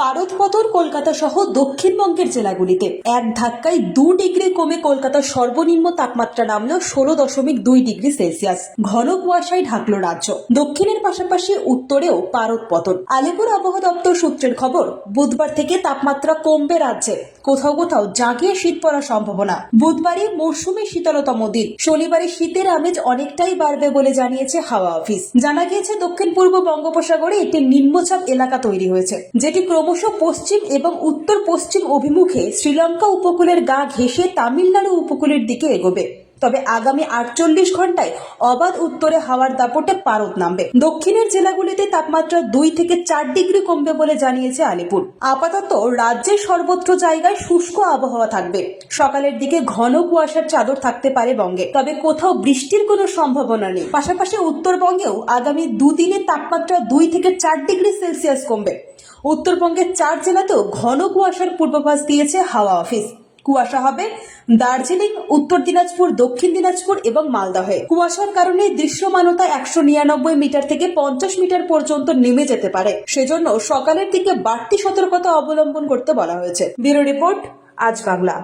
পারদপতন কলকাতা সহ দক্ষিণবঙ্গের জেলাগুলিতে। এক ধাক্কায় দু ডিগ্রি কমে কলকাতার সর্বনিম্ন তাপমাত্রা নামলো ষোলো দশমিক দুই ডিগ্রি সেলসিয়াস। ঘন কুয়াশায় ঢাকলো রাজ্য। দক্ষিণের পাশাপাশি উত্তরেও পারদ পতন। আলিপুর আবহাওয়া দপ্তর সূত্রের খবর, বুধবার থেকে তাপমাত্রা কমবে রাজ্যে। কোথাও কোথাও জাঁকিয়ে শীত পড়ার সম্ভাবনা। বুধবারই মৌসুমী শীতলতম দিন। শনিবারে শীতের আমেজ অনেকটাই বাড়বে বলে জানিয়েছে হাওয়া অফিস। জানা গিয়েছে, দক্ষিণ পূর্ব বঙ্গোপসাগরে একটি নিম্নচাপ এলাকা তৈরি হয়েছে, যেটি ক্রমশ পশ্চিম এবং উত্তর পশ্চিম অভিমুখে শ্রীলঙ্কা উপকূলের গা ঘেঁষে তামিলনাড়ু উপকূলের দিকে এগোবে। তবে আগামী আটচল্লিশ ঘন্টায় অবাধ উত্তরে হাওয়ার দাপটে পারদ নামবে। দক্ষিণের জেলাগুলিতে তাপমাত্রা দুই থেকে চার ডিগ্রি কমবে বলে জানিয়েছে আলিপুর। আপাতত রাজ্যের সর্বত্র জায়গায় শুষ্ক আবহাওয়া থাকবে। সকালের দিকে ঘন কুয়াশার চাদর থাকতে পারে বঙ্গে। তবে কোথাও বৃষ্টির কোনো সম্ভাবনা নেই। পাশাপাশি উত্তরবঙ্গেও আগামী দুদিনে তাপমাত্রা দুই থেকে চার ডিগ্রি সেলসিয়াস কমবে। উত্তরবঙ্গের চার জেলাতেও ঘন কুয়াশার পূর্বাভাস দিয়েছে হাওয়া অফিস। কুয়াশা হবে। দার্জিলিং, উত্তর দিনাজপুর, দক্ষিণ দিনাজপুর এবং মালদহে কুয়াশার কারণে দৃশ্যমানতা একশো নিরানব্বই মিটার থেকে পঞ্চাশ মিটার পর্যন্ত নেমে যেতে পারে। সেজন্য সকালের দিকে বাড়তি সতর্কতা অবলম্বন করতে বলা হয়েছে। ব্যুরো রিপোর্ট, আজ বাংলা।